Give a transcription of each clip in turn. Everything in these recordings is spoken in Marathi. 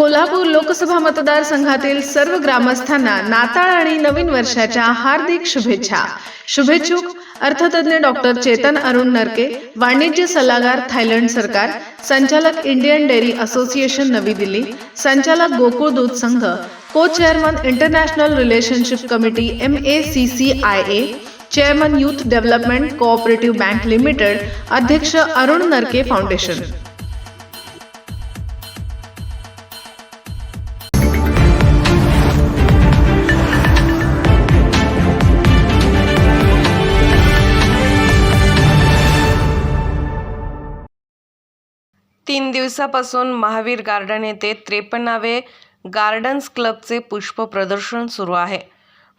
कोल्हापूर लोकसभा मतदारसंघातील सर्व ग्रामस्थांना नाताळ आणि नवीन वर्षाच्या हार्दिक शुभेच्छा. शुभेच्छुक अर्थतज्ञ डॉक्टर चेतन अरुण नरके वाणिज्य सल्लागार थायलंड सरकार संचालक इंडियन डेअरी असोसिएशन नवी दिल्ली संचालक गोकुळ दूध संघ को chairman international relationship committee M A C C I A chairman youth development cooperative bank limited अध्यक्ष अरुण नरके फाउंडेशन. तीन दिवसापासून महावीर गार्डन येथे त्रेपन्नावे गार्डन्स क्लबचे पुष्प प्रदर्शन सुरू आहे.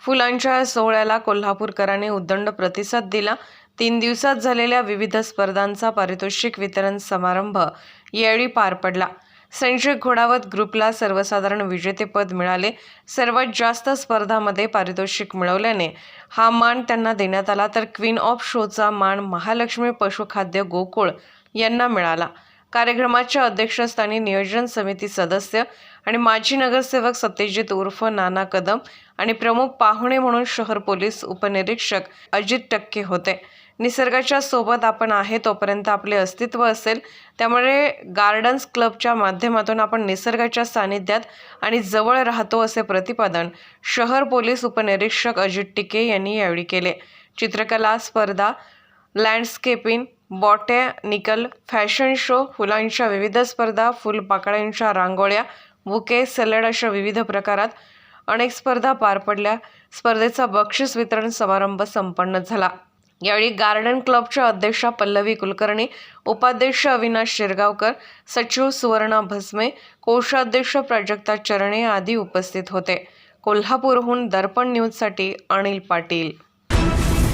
फुलांच्या या सोहळ्याला कोल्हापूरकरांनी उदंड प्रतिसाद दिला. तीन दिवसात झालेल्या विविध स्पर्धांचा पारितोषिक वितरण समारंभ यावेळी पार पडला. संजय घोडावत ग्रुपला सर्वसाधारण विजेतेपद मिळाले. सर्वात जास्त स्पर्धामध्ये पारितोषिक मिळवल्याने हा मान त्यांना देण्यात आला. तर क्वीन ऑफ शोचा मान महालक्ष्मी पशुखाद्य गोकुळ यांना मिळाला. कार्यक्रमाच्या अध्यक्षस्थानी नियोजन समिती सदस्य आणि माजी नगरसेवक सत्यजित उर्फ नाना कदम आणि प्रमुख पाहुणे म्हणून शहर पोलीस उपनिरीक्षक अजित टक्के होते. निसर्गाच्या सोबत आपण आहे तोपर्यंत आपले अस्तित्व असेल. त्यामुळे गार्डन्स क्लबच्या माध्यमातून आपण निसर्गाच्या सानिध्यात आणि जवळ राहतो असे प्रतिपादन शहर पोलीस उपनिरीक्षक अजित टिके यांनी यावेळी केले. चित्रकला स्पर्धा लँडस्केपिंग बॉटॅनिकल फॅशन शो फुलांच्या विविध स्पर्धा फुलपाकळ्यांच्या रांगोळ्या बुके सॅलड अशा विविध प्रकारात अनेक स्पर्धा पार पडल्या. स्पर्धेचा बक्षीस वितरण समारंभ संपन्न झाला. यावेळी गार्डन क्लबच्या अध्यक्षा पल्लवी कुलकर्णी उपाध्यक्ष अविनाश शिरगावकर सचिव सुवर्णा भस्मे कोषाध्यक्ष प्राजक्ता चरणे आदी उपस्थित होते. कोल्हापूरहून दर्पण न्यूजसाठी अनिल पाटील.